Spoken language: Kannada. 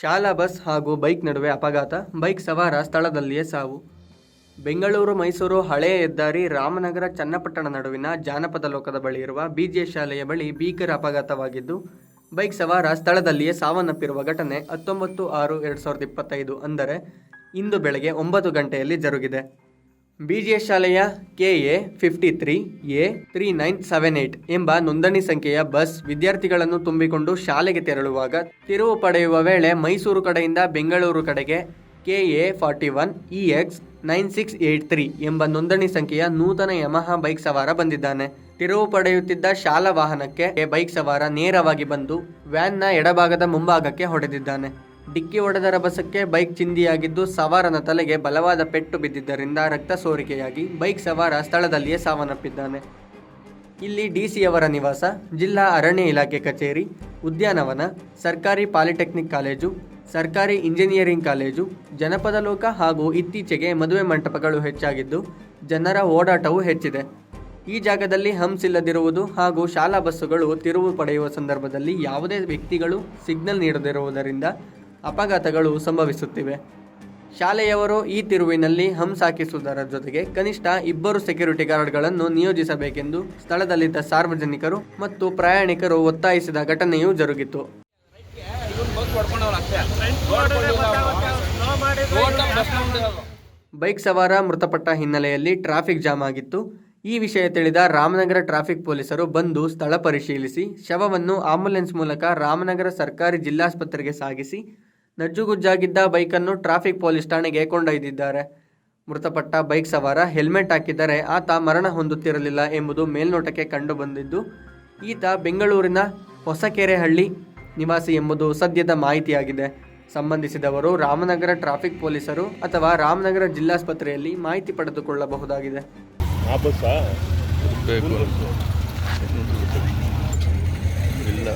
ಶಾಲಾ ಬಸ್ ಹಾಗೂ ಬೈಕ್ ನಡುವೆ ಅಪಘಾತ. ಬೈಕ್ ಸವಾರ ಸ್ಥಳದಲ್ಲಿಯೇ ಸಾವು. ಬೆಂಗಳೂರು, ಮೈಸೂರು ಹಳೆಯ ಹೆದ್ದಾರಿ ರಾಮನಗರ, ಚನ್ನಪಟ್ಟಣ ನಡುವಿನ ಜಾನಪದ ಲೋಕದ ಬಳಿ ಇರುವ ಬಿಜೆ ಶಾಲೆಯ ಬಳಿ ಭೀಕರ ಅಪಘಾತವಾಗಿದ್ದು, ಬೈಕ್ ಸವಾರ ಸ್ಥಳದಲ್ಲಿಯೇ ಸಾವನ್ನಪ್ಪಿರುವ ಘಟನೆ ಹತ್ತೊಂಬತ್ತು ಆರು ಎರಡು ಸಾವಿರದ ಇಪ್ಪತ್ತೈದು ಅಂದರೆ ಇಂದು ಬೆಳಗ್ಗೆ ಒಂಬತ್ತು ಗಂಟೆಯಲ್ಲಿ ಜರುಗಿದೆ. ಬಿಜಿಎಸ್ ಶಾಲೆಯ K A fifty three A three nine seven eight ಎಂಬ ನೋಂದಣಿ ಸಂಖ್ಯೆಯ ಬಸ್ ವಿದ್ಯಾರ್ಥಿಗಳನ್ನು ತುಂಬಿಕೊಂಡು ಶಾಲೆಗೆ ತೆರಳುವಾಗ ತಿರುವು ಪಡೆಯುವ ವೇಳೆ ಮೈಸೂರು ಕಡೆಯಿಂದ ಬೆಂಗಳೂರು ಕಡೆಗೆ K A forty one E X nine six eight three ಎಂಬ ನೋಂದಣಿ ಸಂಖ್ಯೆಯ ನೂತನ ಯಮಹ ಬೈಕ್ ಸವಾರ ಬಂದಿದ್ದಾನೆ. ತಿರುವು ಪಡೆಯುತ್ತಿದ್ದ ಶಾಲಾ ವಾಹನಕ್ಕೆ ಬೈಕ್ ಸವಾರ ನೇರವಾಗಿ ಬಂದು ವ್ಯಾನ್ನ ಎಡಭಾಗದ ಮುಂಭಾಗಕ್ಕೆ ಹೊಡೆದಿದ್ದಾನೆ. ಡಿಕ್ಕಿ ಹೊಡೆದ ರಭಸಕ್ಕೆ ಬೈಕ್ ಚಿಂದಿಯಾಗಿದ್ದು ಸವಾರನ ತಲೆಗೆ ಬಲವಾದ ಪೆಟ್ಟು ಬಿದ್ದಿದ್ದರಿಂದ ರಕ್ತ ಸೋರಿಕೆಯಾಗಿ ಬೈಕ್ ಸವಾರ ಸ್ಥಳದಲ್ಲಿಯೇ ಸಾವನ್ನಪ್ಪಿದ್ದಾನೆ. ಇಲ್ಲಿ ಡಿಸಿಯವರ ನಿವಾಸ, ಜಿಲ್ಲಾ ಅರಣ್ಯ ಇಲಾಖೆ ಕಚೇರಿ, ಉದ್ಯಾನವನ, ಸರ್ಕಾರಿ ಪಾಲಿಟೆಕ್ನಿಕ್ ಕಾಲೇಜು, ಸರ್ಕಾರಿ ಇಂಜಿನಿಯರಿಂಗ್ ಕಾಲೇಜು, ಜನಪದ ಲೋಕ ಹಾಗೂ ಇತ್ತೀಚೆಗೆ ಮದುವೆ ಮಂಟಪಗಳು ಹೆಚ್ಚಾಗಿದ್ದು ಜನರ ಓಡಾಟವೂ ಹೆಚ್ಚಿದೆ. ಈ ಜಾಗದಲ್ಲಿ ಹಂಪ್ಸ್ ಇಲ್ಲದಿರುವುದು ಹಾಗೂ ಶಾಲಾ ಬಸ್ಸುಗಳು ತಿರುವು ಪಡೆಯುವ ಸಂದರ್ಭದಲ್ಲಿ ಯಾವುದೇ ವ್ಯಕ್ತಿಗಳು ಸಿಗ್ನಲ್ ನೀಡದಿರುವುದರಿಂದ ಅಪಘಾತಗಳು ಸಂಭವಿಸುತ್ತಿವೆ. ಶಾಲೆಯವರು ಈ ತಿರುವಿನಲ್ಲಿ ಹಂಸಾಕಿಸುವುದರ ಜೊತೆಗೆ ಕನಿಷ್ಠ ಇಬ್ಬರು ಸೆಕ್ಯೂರಿಟಿ ಗಾರ್ಡ್ಗಳನ್ನು ನಿಯೋಜಿಸಬೇಕೆಂದು ಸ್ಥಳದಲ್ಲಿದ್ದ ಸಾರ್ವಜನಿಕರು ಮತ್ತು ಪ್ರಯಾಣಿಕರು ಒತ್ತಾಯಿಸಿದ ಘಟನೆಯೂ ಜರುಗಿತು. ಬೈಕ್ ಸವಾರ ಮೃತಪಟ್ಟ ಹಿನ್ನೆಲೆಯಲ್ಲಿ ಟ್ರಾಫಿಕ್ ಜಾಮ್ ಆಗಿತ್ತು. ಈ ವಿಷಯ ತಿಳಿದ ರಾಮನಗರ ಟ್ರಾಫಿಕ್ ಪೊಲೀಸರು ಬಂದು ಸ್ಥಳ ಪರಿಶೀಲಿಸಿ, ಶವವನ್ನು ಆಂಬ್ಯುಲೆನ್ಸ್ ಮೂಲಕ ರಾಮನಗರ ಸರ್ಕಾರಿ ಜಿಲ್ಲಾಸ್ಪತ್ರೆಗೆ ಸಾಗಿಸಿ ನಜ್ಜುಗುಜ್ಜಾಗಿದ್ದ ಬೈಕನ್ನು ಟ್ರಾಫಿಕ್ ಪೊಲೀಸ್ ಠಾಣೆಗೆ ಕೊಂಡೊಯ್ದಿದ್ದಾರೆ. ಮೃತಪಟ್ಟ ಬೈಕ್ ಸವಾರ ಹೆಲ್ಮೆಟ್ ಹಾಕಿದ್ದರೆ ಆತ ಮರಣ ಹೊಂದುತ್ತಿರಲಿಲ್ಲ ಎಂಬುದು ಮೇಲ್ನೋಟಕ್ಕೆ ಕಂಡುಬಂದಿದ್ದು ಈತ ಬೆಂಗಳೂರಿನ ಹೊಸಕೆರೆಹಳ್ಳಿ ನಿವಾಸಿ ಎಂಬುದು ಸದ್ಯದ ಮಾಹಿತಿಯಾಗಿದೆ. ಸಂಬಂಧಿಸಿದವರು ರಾಮನಗರ ಟ್ರಾಫಿಕ್ ಪೊಲೀಸರು ಅಥವಾ ರಾಮನಗರ ಜಿಲ್ಲಾಸ್ಪತ್ರೆಯಲ್ಲಿ ಮಾಹಿತಿ ಪಡೆದುಕೊಳ್ಳಬಹುದಾಗಿದೆ. ಇಲ್ಲ